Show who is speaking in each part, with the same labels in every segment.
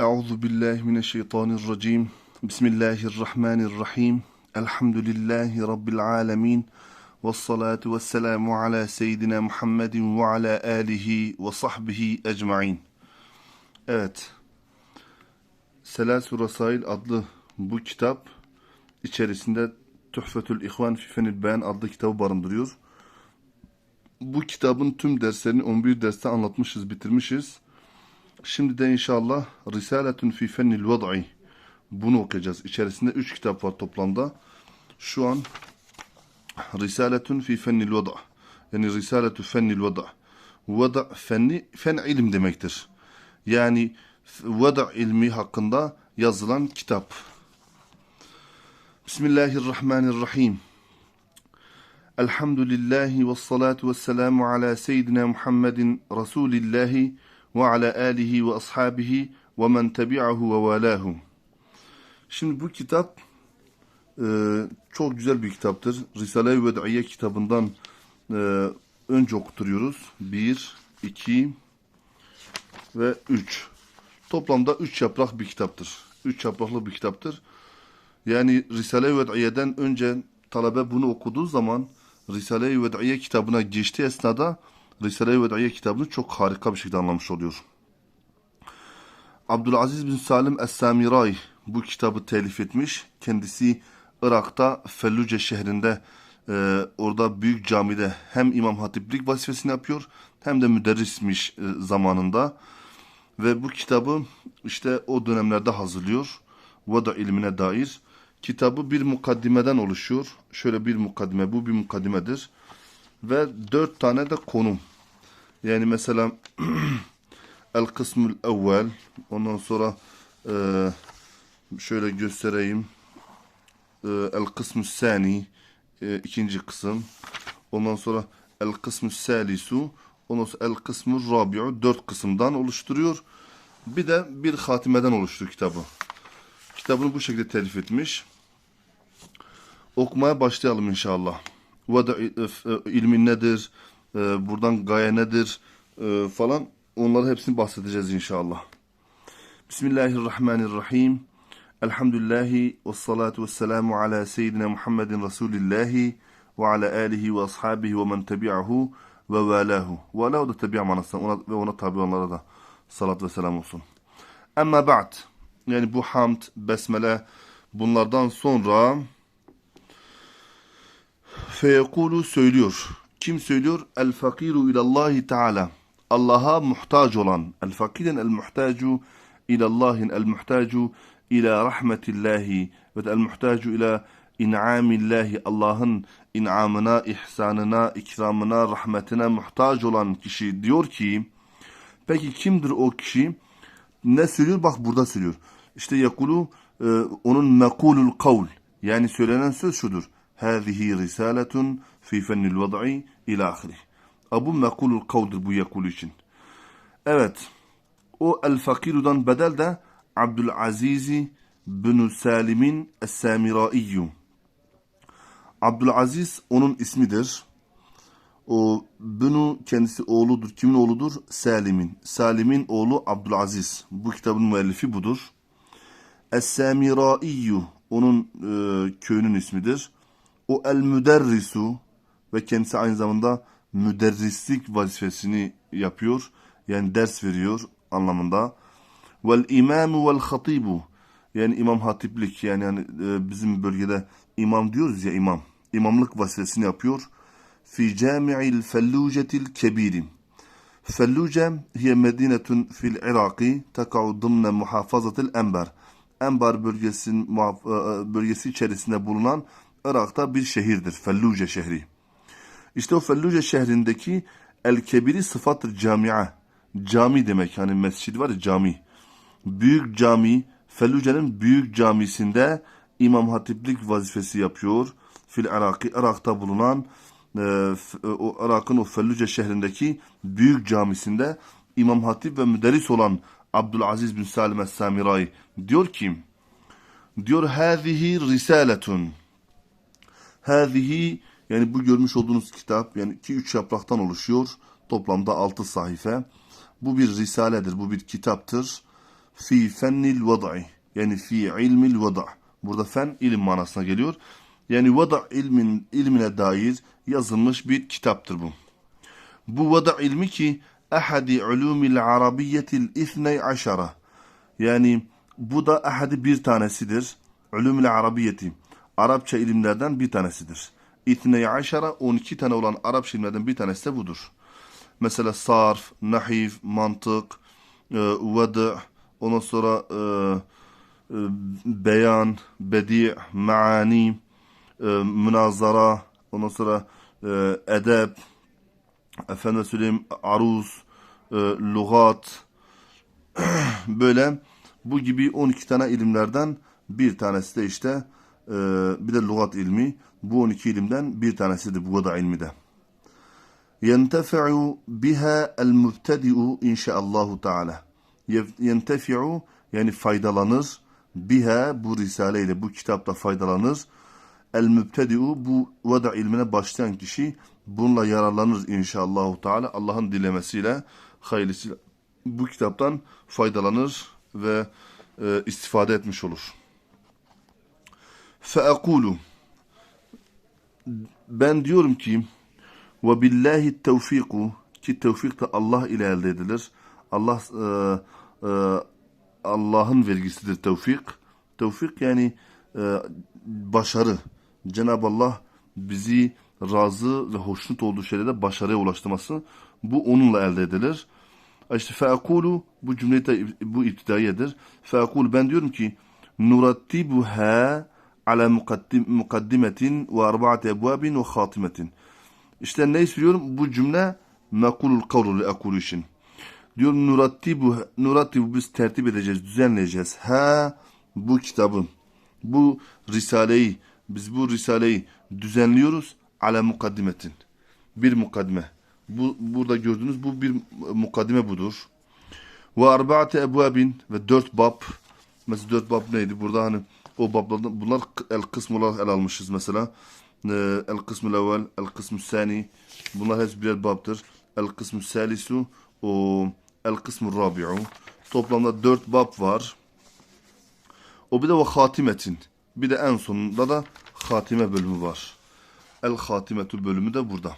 Speaker 1: Euzu billahi mineşşeytanirracim. Bismillahirrahmanirrahim. Elhamdülillahi rabbil alamin. Ves salatu vesselamu ala seyyidina Muhammedin ve ala alihi ve sahbihi ecmaîn. Evet. Selasu Rasail adlı bu kitap içerisinde Tuhfetül İhvan fi Fenil Beyan adlı kitabı barındırıyor. Bu kitabın tüm derslerini 11 derste anlatmışız, bitirmişiz. Şimdi de inşallah Risaletun fi Fennil Vad'i bunu okuyacağız. İçerisinde 3 kitap var toplamda. Şu an Risaletun fi Fennil Vad'a yani Risaletu Fennil Vad'a Vada fenni fen ilim demektir. Yani vada ilmi hakkında yazılan kitap. Bismillahirrahmanirrahim. Elhamdülillahi ve salatu ve selamu ala seyyidina Muhammedin Resulillahi ve alihi ve ashabihi ve men tebi'ahu ve valahu. Şimdi bu kitap e, çok güzel bir kitaptır. Risale-i Ved'iye kitabından e, önce okuturuyoruz. 1, 2 ve 3. Toplamda 3 yaprak bir kitaptır. 3 yapraklı bir kitaptır. Yani Risale-i Ved'iye'den önce talebe bunu okuduğu zaman Risale-i Ved'iye kitabına geçtiği esnada Risale-i Ved'iye kitabını çok harika bir şekilde anlamış oluyor. Abdülaziz bin Salim Es-Samiray bu kitabı telif etmiş. Kendisi Irak'ta Felluce şehrinde e, orada büyük camide hem İmam Hatiplik vazifesini yapıyor hem de müderrismiş e, zamanında. Ve bu kitabı işte o dönemlerde hazırlıyor. Vada ilmine dair. Kitabı bir mukaddimeden oluşuyor. Şöyle bir mukaddime, bu bir mukaddimedir. Ve dört tane de konu. Yani mesela El kısmül evvel ondan sonra e, şöyle göstereyim. E, El kısmü sani e, ikinci kısım. Ondan sonra El kısmü salisu ondan sonra El kısmü rabi'u dört kısımdan oluşturuyor. Bir de bir hatimeden oluşturuyor kitabı. Kitabını bu şekilde telif etmiş. Okumaya başlayalım inşallah Vada ilmin nedir e, buradan gaye nedir e, falan onları hepsini bahsedeceğiz inşallah. Bismillahirrahmanirrahim. Elhamdülillahi ve salatu ve selamu ala seyyidina Muhammedin Resulillahi ve ala alihi ve ashabihi ve men tebi'ahu ve valahu. Valahu da tebi'a manasında ona, ve ona tabi onlara da salat ve selam olsun. Amma ba'd. Yani bu hamd, besmele bunlardan sonra feyekulu söylüyor. Kim söylüyor? El fakiru ilallahi teala. Allah'a muhtaç olan. El fakirin el muhtacu ilallahin el muhtacu ila rahmetillahi ve el muhtacu ila in'amillahi. Allah'ın in'amına, ihsanına, ikramına, rahmetine muhtaç olan kişi diyor ki peki kimdir o kişi? Ne söylüyor? Bak burada söylüyor. İşte yakulu e, onun mekulul kavl yani söylenen söz şudur. Hâzihi risaletun fi fennil vad'i ila ahirih. Abu mekulul kavldir bu yakul için. Evet. O el fakirudan bedel de Abdülaziz bin Salim'in Es-Samiraiyyum. Abdülaziz onun ismidir. O bunu kendisi oğludur. Kimin oğludur? Salim'in. Salim'in oğlu Abdülaziz. Bu kitabın müellifi budur. Es-Samiraiyyum onun e, köyünün ismidir. O el-müderrisu ve kendisi aynı zamanda müderrislik vazifesini yapıyor. Yani ders veriyor anlamında. Vel imamu vel hatibu yani imam hatiplik yani, yani e, bizim bölgede imam diyoruz ya imam. İmamlık vazifesini yapıyor. Fi cami'il fellucetil kebirim. Felluce hiye medinetun fil Iraki teka'u dımne muhafazatil Enbar. Enbar bölgesinin bölgesi içerisinde bulunan Irak'ta bir şehirdir. Felluce şehri. İşte o Felluce şehrindeki El Kebiri sıfattır camia. Cami demek hani mescid var ya cami. Büyük cami Felluce'nin büyük camisinde İmam Hatiplik vazifesi yapıyor. Fil Irak'ı Irak'ta bulunan e, o Irak'ın o Felluce şehrindeki büyük camisinde İmam Hatip ve müderris olan Abdülaziz bin Salim Es-Samiray diyor ki diyor hâzihi risaletun hâzihi yani bu görmüş olduğunuz kitap yani 2-3 yapraktan oluşuyor. Toplamda 6 sayfa. Bu bir risaledir, bu bir kitaptır. fi fennil vad'i. Yani fi ilmil vada'. Burada fen ilim manasına geliyor. Yani vada ilmin ilmine dair yazılmış bir kitaptır bu. Bu vada ilmi ki ahadi ulumil arabiyyetil ithney aşara. Yani bu da ahadi bir tanesidir. Ulumil arabiyeti. Arapça ilimlerden bir tanesidir. İthney aşara 12 tane olan Arapça ilimlerden bir tanesi de budur. Mesela sarf, nahif, mantık, e, vada, ondan sonra e, e, beyan, bedi, maani, e, münazara, ondan sonra e, edep, efendim söyleyeyim aruz, e, lugat, böyle bu gibi 12 tane ilimlerden bir tanesi de işte e, bir de lugat ilmi. Bu 12 ilimden bir tanesidir bu vada ilmi de. ينتفع بها المبتدئ إن شاء الله تعالى ينتفع yani faydalanır biha bu risaleyle bu kitapta faydalanır el mübtedi'u bu vada ilmine başlayan kişi bununla yararlanır inşallah Teala Allah'ın dilemesiyle hayırlısıyla bu kitaptan faydalanır ve e, istifade etmiş olur. Feekulu ben diyorum ki billahi tevfiku ki tevfik de Allah ile elde edilir. Allah e, e, Allah'ın vergisidir tevfik. Tevfik yani e, başarı. Cenab-ı Allah bizi razı ve hoşnut olduğu şeylerde başarıya ulaştırması bu onunla elde edilir. İşte feakulu bu cümle bu iptidaiyedir. Feakulu ben diyorum ki nurattibuha ala mukaddim, mukaddimetin ve arba'ati ebvabin ve khatimetin. İşte ne istiyorum? Bu cümle mekulul kavlu ekulu için. Diyor nurattibu, nurattibu biz tertip edeceğiz, düzenleyeceğiz. Ha bu kitabın, bu risaleyi, biz bu risaleyi düzenliyoruz. Ala mukaddimetin. Bir mukaddime. Bu, burada gördüğünüz bu bir mukaddime budur. Ve arba'ate ebvabin ve dört bab. Mesela dört bab neydi? Burada hani o bablardan bunlar el kısmı olarak el almışız mesela. Ee, el kısmı evvel, el kısmı sani. Bunlar hepsi birer babdır. El kısmı salisu, o el kısmı rabi'u. Toplamda dört bab var. O bir de ve hatimetin. Bir de en sonunda da hatime bölümü var. El hatimetu bölümü de burada.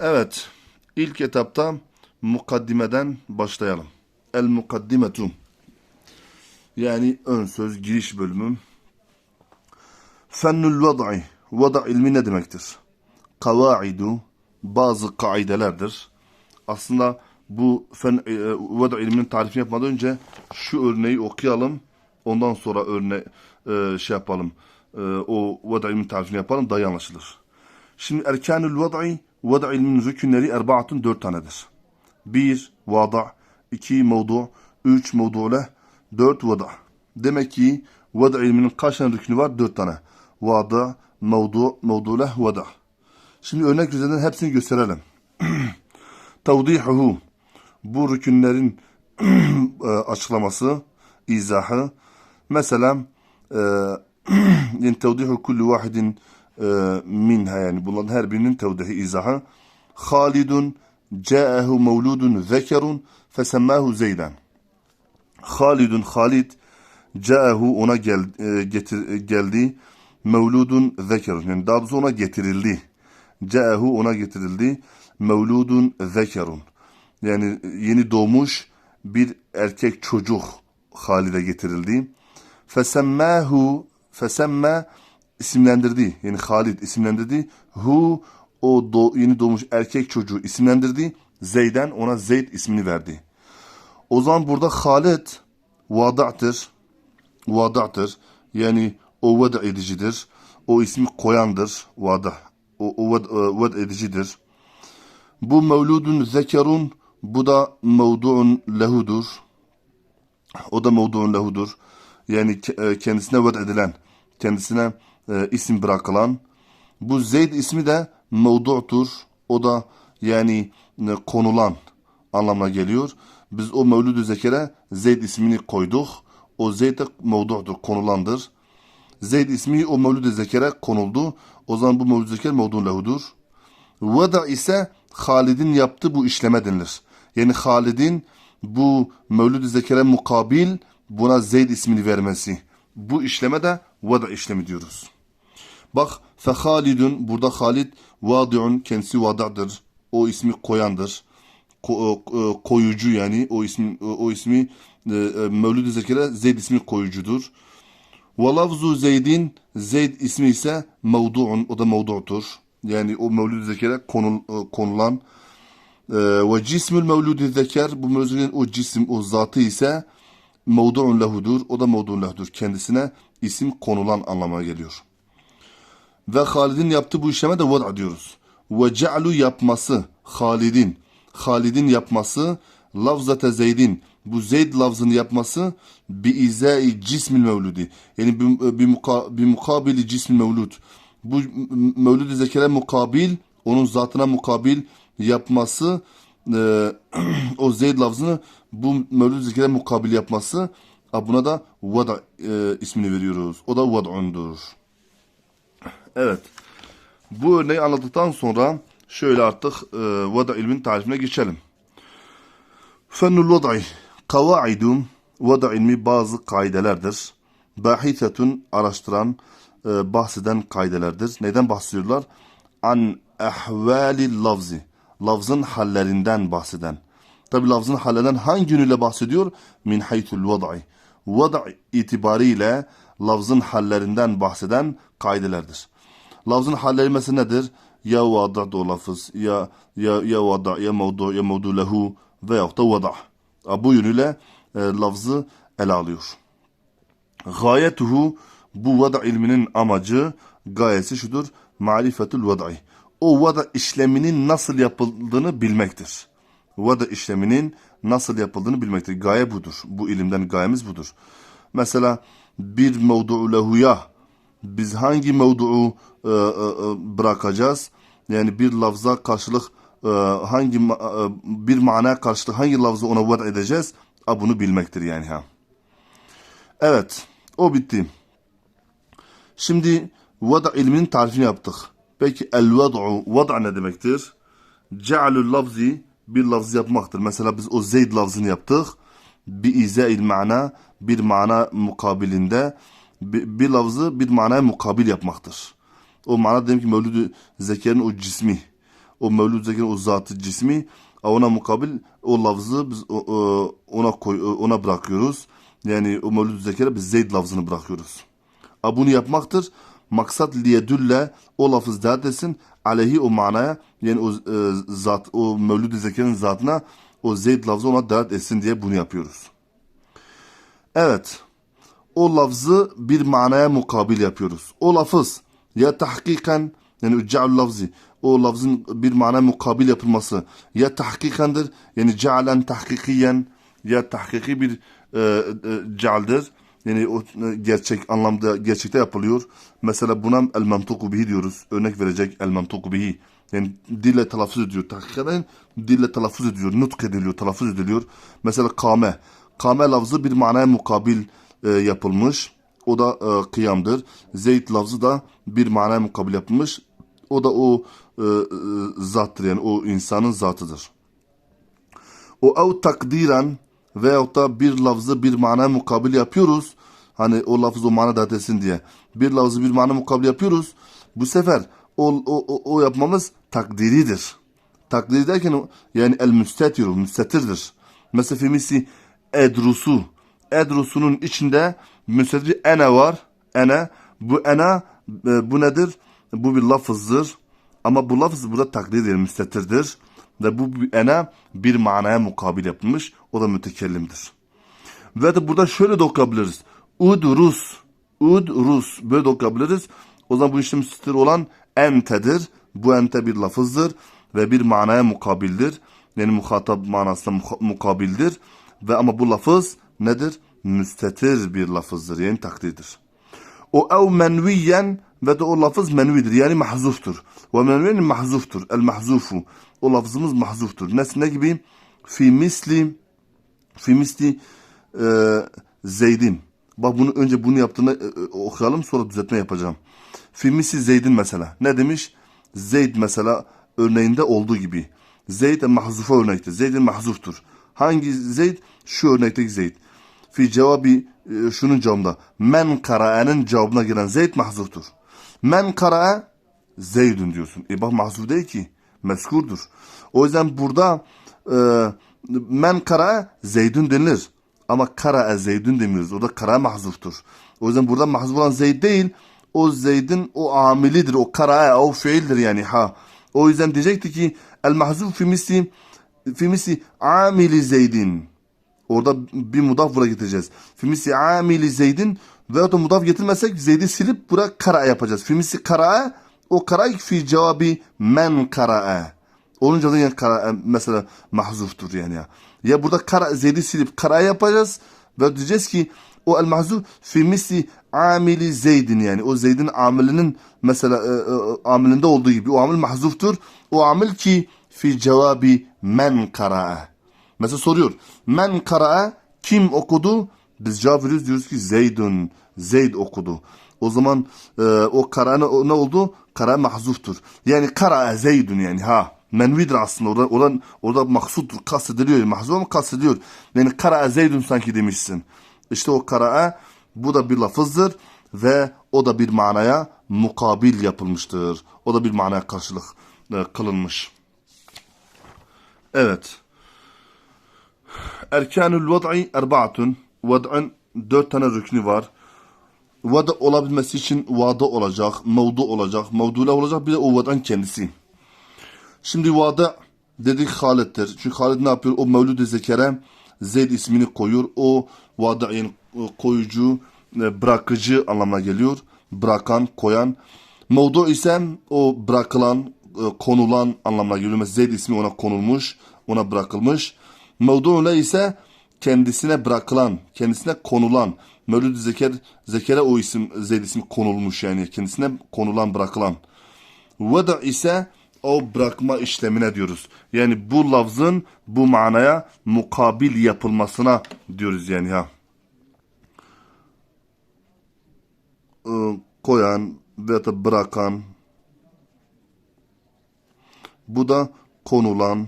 Speaker 1: Evet. ilk etapta mukaddimeden başlayalım. El mukaddimetu. Yani ön söz giriş bölümü. Fennül vad'i. Vada ilmi ne demektir? Kavaidu. Bazı kaidelerdir. Aslında bu fen, e, vada ilminin tarifini yapmadan önce şu örneği okuyalım. Ondan sonra örne e, şey yapalım. E, o vada ilminin tarifini yapalım. Daha iyi anlaşılır. Şimdi erkanül vad'i vada ilminin rükünleri erbaatun dört tanedir. Bir, vada. iki mevdu. Üç, mevdule. Dört, vada. Demek ki vada ilminin kaç tane rükünü var? Dört tane. Vada, mevdu, mevdule, vada. Şimdi örnek üzerinden hepsini gösterelim. Tavdihuhu. Bu rükünlerin açıklaması, izahı. Mesela e, yani tevdihu kulli vahidin e, minha yani bunların her birinin tevdihi izahı. Halidun ca'ahu mevludun zekerun fesemmahu Zeydan. Halidun Halid ca'ahu ona gel, e, getir, geldi. Mevludun zekerun yani daha ona getirildi. Ca'ahu ona getirildi. Mevludun zekerun. Yani yeni doğmuş bir erkek çocuk Halid'e getirildi. Fesemmahu fesemme isimlendirdi. Yani Halid isimlendirdi. Hu o do, yeni doğmuş erkek çocuğu isimlendirdi. Zeyden ona Zeyd ismini verdi. O zaman burada Halid vada'tır. Vada'tır. Yani o vada edicidir. O ismi koyandır. Vada. O, o vad, vad edicidir. Bu mevludun zekerun bu da mevduun lehudur. O da mevduun lehudur. Yani kendisine vad edilen, kendisine e, isim bırakılan. Bu Zeyd ismi de mevdu'tur. O da yani e, konulan anlamına geliyor. Biz o Mevlud-u Zeker'e Zeyd ismini koyduk. O Zeyd de mevdu'dur, konulandır. Zeyd ismi o Mevlud-u Zeker'e konuldu. O zaman bu Mevlud-u Zeker mevdu'un lehudur. Veda ise Halid'in yaptığı bu işleme denilir. Yani Halid'in bu Mevlid-i Zekere mukabil buna Zeyd ismini vermesi. Bu işleme de vada işlemi diyoruz. Bak fe Halidun burada Halid vadiun kendisi vada'dır. O ismi koyandır. Ko- e, koyucu yani o ismi o ismi e, e, Mevlid-i Zekere Zeyd ismi koyucudur. Ve lafzu Zeyd'in Zeyd ismi ise mevdu'un o da mevdu'tur. Yani o Mevlid-i Zekere konul, e, konulan e, ve cismül Mevlid-i Zeker bu mevludun o cisim o zatı ise mevdu'un lehudur. O da mevdu'un lehudur. Kendisine isim konulan anlamına geliyor. Ve Halid'in yaptığı bu işleme de vada diyoruz. Ve ce'lu yapması Halid'in Halid'in yapması lafzate Zeyd'in bu Zeyd lafzını yapması bi izai cismil mevludi. Yani bir, bir, muka, bir mukabili cismil mevlud. Bu mevlud-i zekere mukabil onun zatına mukabil yapması e, o Zeyd lafzını bu mevlud-i zekere mukabil yapması buna da vada e, ismini veriyoruz. O da vad'undur. Evet. Bu örneği anlattıktan sonra şöyle artık e, vada ilmin tarifine geçelim. Fennul vad'i kavaidun vada ilmi bazı kaidelerdir. Bahisetun araştıran, e, bahseden kaidelerdir. Neden bahsediyorlar? An ehvali lafzi. Lafzın hallerinden bahseden. Tabi lafzın hallerinden hangi yönüyle bahsediyor? Min haytul vad'i. Vada itibariyle lafzın hallerinden bahseden kaidelerdir. Lafzın halleri mesela nedir? Ya vada o lafız, ya ya ya vada, ya mevdu, ya mevdu lehu veyahut da vada. Bu yönüyle e, lafzı ele alıyor. Gayetuhu bu vada ilminin amacı, gayesi şudur. Marifetul vadai. O vada işleminin nasıl yapıldığını bilmektir. Vada işleminin nasıl yapıldığını bilmektir. Gaye budur. Bu ilimden gayemiz budur. Mesela bir mevdu'u lehuya biz hangi mevdu'u e, e, e, bırakacağız? Yani bir lafza karşılık e, hangi e, bir manaya karşılık hangi lafzı ona vad edeceğiz? A, bunu bilmektir yani ha. Evet, o bitti. Şimdi vada ilminin tarifini yaptık. Peki el vad'u, vada ne demektir? Ce'alul lafzi bir lafzı yapmaktır. Mesela biz o zeyd lafzını yaptık. Bir izail mana, bir mana mukabilinde bir, bir lafzı bir manaya mukabil yapmaktır. O mana demek ki Mevlid-i Zeker'in o cismi. O Mevlid-i Zeker'in o zatı cismi ona mukabil o lafzı biz ona koy ona bırakıyoruz. Yani o Mevlid-i Zeker'e biz Zeyd lafzını bırakıyoruz. A, bunu yapmaktır. Maksat liyedülle o lafız dert etsin aleyhi o manaya yani o e, zat o Mevlid-i Zeker'in zatına o Zeyd lafzı ona dert etsin diye bunu yapıyoruz. Evet. O lafzı bir manaya mukabil yapıyoruz. O lafız ya tahkiken yani ücce'ul lafzi o lafzın bir manaya mukabil yapılması ya tahkikendir yani cealen tahkikiyen ya tahkiki bir e, e, cealdir. Yani o e, gerçek anlamda gerçekte yapılıyor. Mesela buna el memtuku bihi diyoruz. Örnek verecek el memtuku bihi. Yani dille telaffuz ediyor. Tahkikaten dille telaffuz ediyor. Nutk ediliyor, telaffuz ediliyor. Mesela kame. Kame lafzı bir manaya mukabil e, yapılmış. O da e, kıyamdır. Zeyd lafzı da bir manaya mukabil yapılmış. O da o e, e, zattır yani o insanın zatıdır. O ev takdiren veyahut da bir lafzı bir mana mukabil yapıyoruz. Hani o lafız o mana da desin diye. Bir lafzı bir mana mukabil yapıyoruz. Bu sefer o, o, o, o yapmamız takdiridir. Takdiri derken yani el müstetir, müstetirdir. Mesela filmisi edrusu. Edrusunun içinde müstetir ene var. Ene. Bu ene e, bu nedir? Bu bir lafızdır. Ama bu lafız burada takdir müstetirdir. Ve bu ene bir manaya mukabil yapılmış. O da mütekellimdir. Ve de burada şöyle de okuyabiliriz. Udrus. Udrus. Böyle de okuyabiliriz. O zaman bu işte müstetir olan entedir. Bu ente bir lafızdır. Ve bir manaya mukabildir. Yani muhatap manasında muka- mukabildir. Ve ama bu lafız nedir? Müstetir bir lafızdır. Yani takdirdir. O ev menviyen ve de o lafız menvidir. Yani mahzuftur. Ve menviyen mahzuftur. El mahzufu. O lafzımız mahzuftur. Ne, ne gibi? Fi misli fi misli e, Zeydin. Bak bunu önce bunu yaptığını e, e, okuyalım sonra düzeltme yapacağım. Fi misli Zeydin mesela. Ne demiş? Zeyd mesela örneğinde olduğu gibi. Zeyd mahzufa örnektir. Zeydin mahzuftur. Hangi Zeyd? Şu örnekteki Zeyd. Fi cevabi e, şunun cevabında. Men kara'e'nin cevabına gelen Zeyd mahzuftur. Men kara'a Zeydun diyorsun. E bak mahzuf değil ki. Meskurdur. O yüzden burada e, men kara Zeydun denilir. Ama kara Zeydun demiyoruz. Orada kara mahzuftur. O yüzden burada mahzuf olan Zeyd değil. O Zeyd'in o amilidir. O kara o fiildir yani ha. O yüzden diyecekti ki el mahzuf fi misli fi misli amili Zeydin. Orada bir mudaf buraya getireceğiz. Fimisi amili Zeydin ve da mudaf getirmezsek Zeyd'i silip buraya kara yapacağız. Fimisi kara o kara fi cevabı men kara. Olunca da yani kara mesela mahzuftur yani ya. Ya burada kara Zeyd'i silip kara yapacağız ve diyeceğiz ki o el mahzuf fi misli amili Zeydin yani o Zeyd'in amilinin mesela e, e, amilinde olduğu gibi o amil mahzuftur. O amil ki fi cevabı men kara. Mesela soruyor. Men kara'a kim okudu? Biz cevap veriyoruz diyoruz ki Zeydun. Zeyd okudu. O zaman e, o kara ne, ne oldu? Kara mahzuftur. Yani kara'a Zeydun yani ha. Menvidir aslında orada orada, orada maksuttur. Kastediliyor. Mahzuf ama kastediyor. Yani kara'a Zeydun sanki demişsin. İşte o kara'a bu da bir lafızdır ve o da bir manaya mukabil yapılmıştır. O da bir manaya karşılık e, kılınmış. Evet. Erkanul vad'i erbaatun. Vad'ın dört tane rüknü var. Vada olabilmesi için vada olacak, mevdu olacak, mevdule olacak bir de o vad'ın kendisi. Şimdi vada dedik Halid'tir. Çünkü Halid ne yapıyor? O Mevlud-i Zeker'e Zeyd ismini koyuyor. O vada yani koyucu, e, bırakıcı anlamına geliyor. Bırakan, koyan. Mevdu ise o bırakılan, e, konulan anlamına geliyor. Mesela Zeyd ismi ona konulmuş, ona bırakılmış. Mevdu'ne ise kendisine bırakılan, kendisine konulan. Mevlid-i Zeker, Zeker'e o isim, Zeyd ismi konulmuş yani. Kendisine konulan, bırakılan. Veda ise o bırakma işlemine diyoruz. Yani bu lafzın bu manaya mukabil yapılmasına diyoruz yani ha. Ee, koyan ve bırakan. Bu da konulan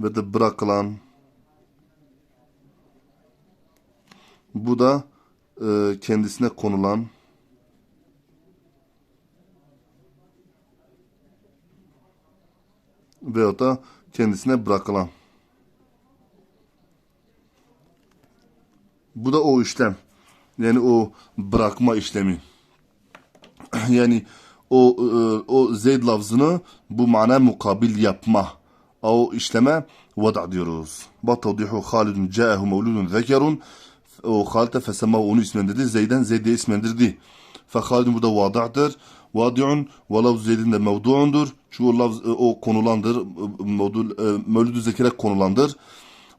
Speaker 1: ve de bırakılan. Bu da e, kendisine konulan. Veyahut da kendisine bırakılan. Bu da o işlem. Yani o bırakma işlemi. yani o e, o zeyd lafzını bu mana mukabil yapma. O işleme vada diyoruz. Batavdihu Halidun ca'ehu mevludun zekerun. O Halid'e fesemahu onu ismendirdi. Zeyd'den Zeyd'e ismendirdi. Fe Halidun bu da vada'dır. Vadi'un ve lafz Zeyd'in de mevdu'undur. Çünkü o lafz o konulandır. Mevlud-u zekere konulandır.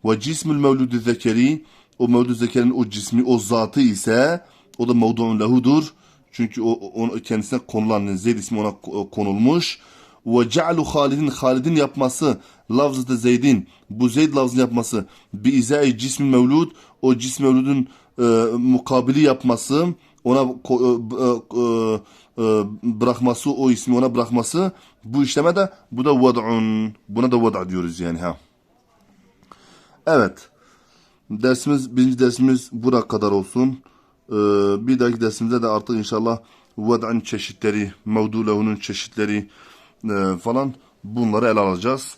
Speaker 1: Ve cismül mevlud-u zekeri o mevlud-u zekerin o cismi, o zatı ise o da mevdu'un lehudur. Çünkü o, o kendisine konulan Zeyd ismi ona konulmuş. Ve ce'lu Halid'in Halid'in yapması lafzı Zeyd'in bu Zeyd lafzını yapması bi izai cismi mevlud o cism mevludun e, mukabili yapması ona e, e, e, bırakması o ismi ona bırakması bu işleme de bu da vad'un buna da vad'a diyoruz yani ha. Evet. Dersimiz birinci dersimiz buraya kadar olsun. Ee, bir dahaki dersimizde de artık inşallah vad'ın çeşitleri, mevdulehunun çeşitleri e, falan bunları ele alacağız.